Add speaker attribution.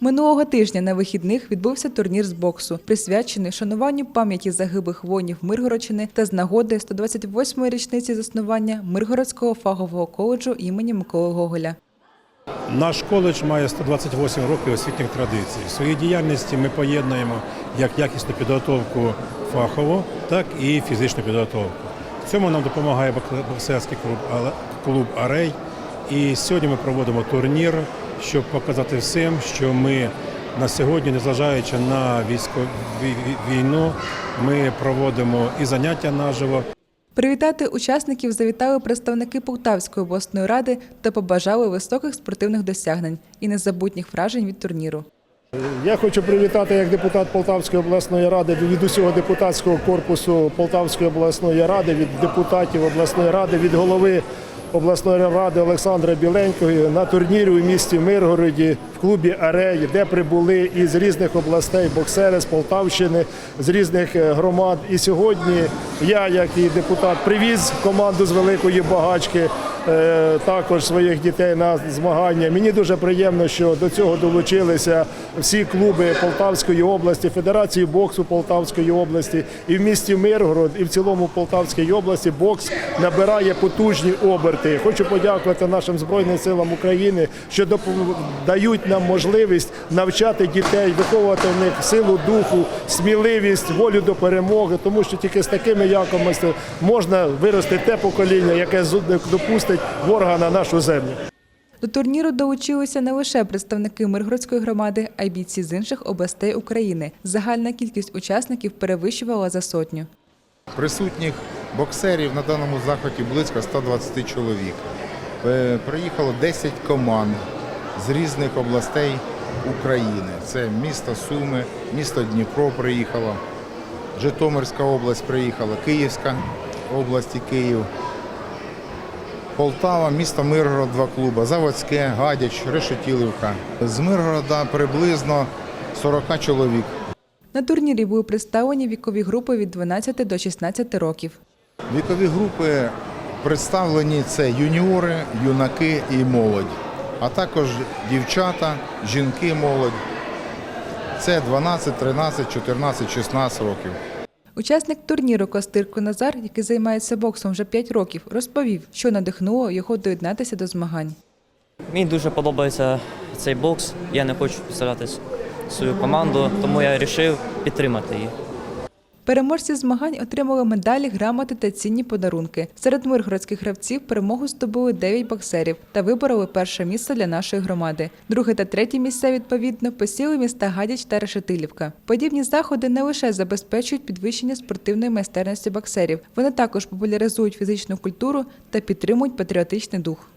Speaker 1: Минулого тижня на вихідних відбувся турнір з боксу, присвячений шануванню пам'яті загиблих воїнів Миргородщини та з нагоди 128-ї річниці заснування Миргородського фахового коледжу імені Миколи Гоголя.
Speaker 2: Наш коледж має 128 років освітніх традицій. В своїй діяльності ми поєднуємо як якісну підготовку фахову, так і фізичну підготовку. В цьому нам допомагає бок- боксерський клуб, «Але- клуб Арей. І сьогодні ми проводимо турнір, щоб показати всім, що ми на сьогодні, незважаючи на військову війну, ми проводимо і заняття наживо,
Speaker 1: Привітати учасників завітали представники Полтавської обласної ради та побажали високих спортивних досягнень і незабутніх вражень від турніру.
Speaker 3: Я хочу привітати як депутат Полтавської обласної ради від усього депутатського корпусу Полтавської обласної ради, від депутатів обласної ради, від голови обласної ради Олександра Біленького на турнірі у місті Миргороді в клубі Арей, де прибули із різних областей боксери з Полтавщини, з різних е, громад. І сьогодні я, як і депутат, привіз команду з великої багачки. Е, Також своїх дітей на змагання. Мені дуже приємно, що до цього долучилися всі клуби Полтавської області, Федерації боксу Полтавської області і в місті Миргород, і в цілому Полтавській області бокс набирає потужні оберти. Хочу подякувати нашим збройним силам України, що дають нам можливість навчати дітей, виховувати в них силу духу, сміливість, волю до перемоги, тому що тільки з такими якостями можна вирости те покоління, яке зу- не ворога на нашу землю.
Speaker 1: До турніру долучилися не лише представники Миргородської громади, а й бійці з інших областей України. Загальна кількість учасників перевищувала за сотню.
Speaker 4: Присутніх боксерів на даному заході близько 120 чоловік. Е, Приїхало 10 команд з різних областей України. Це місто Суми, місто Дніпро приїхало, Житомирська область приїхала, Київська область і Київ, Полтава, місто Миргород, два клуби, Заводське, Гадяч, Решетілівка. З Миргорода приблизно 40 чоловік.
Speaker 1: На турнірі були представлені вікові групи від 12 до 16 років.
Speaker 4: Вікові групи представлені це юніори, юнаки і молодь, а також дівчата, жінки, молодь. Це 12, 13, 14, 16 років.
Speaker 1: Учасник турніру Костирко Назар, який займається боксом вже 5 років, розповів, що надихнуло його доєднатися до змагань.
Speaker 5: Мені дуже подобається цей бокс. Я не хочу підставляти свою команду, тому я вирішив підтримати її.
Speaker 1: Переможці змагань отримали медалі, грамоти та цінні подарунки. Серед миргородських гравців перемогу здобули 9 боксерів та вибороли перше місце для нашої громади. Друге та третє місця, відповідно, посіли міста Гадяч та Решетилівка. Подібні заходи не лише забезпечують підвищення спортивної майстерності боксерів, вони також популяризують фізичну культуру та підтримують патріотичний дух.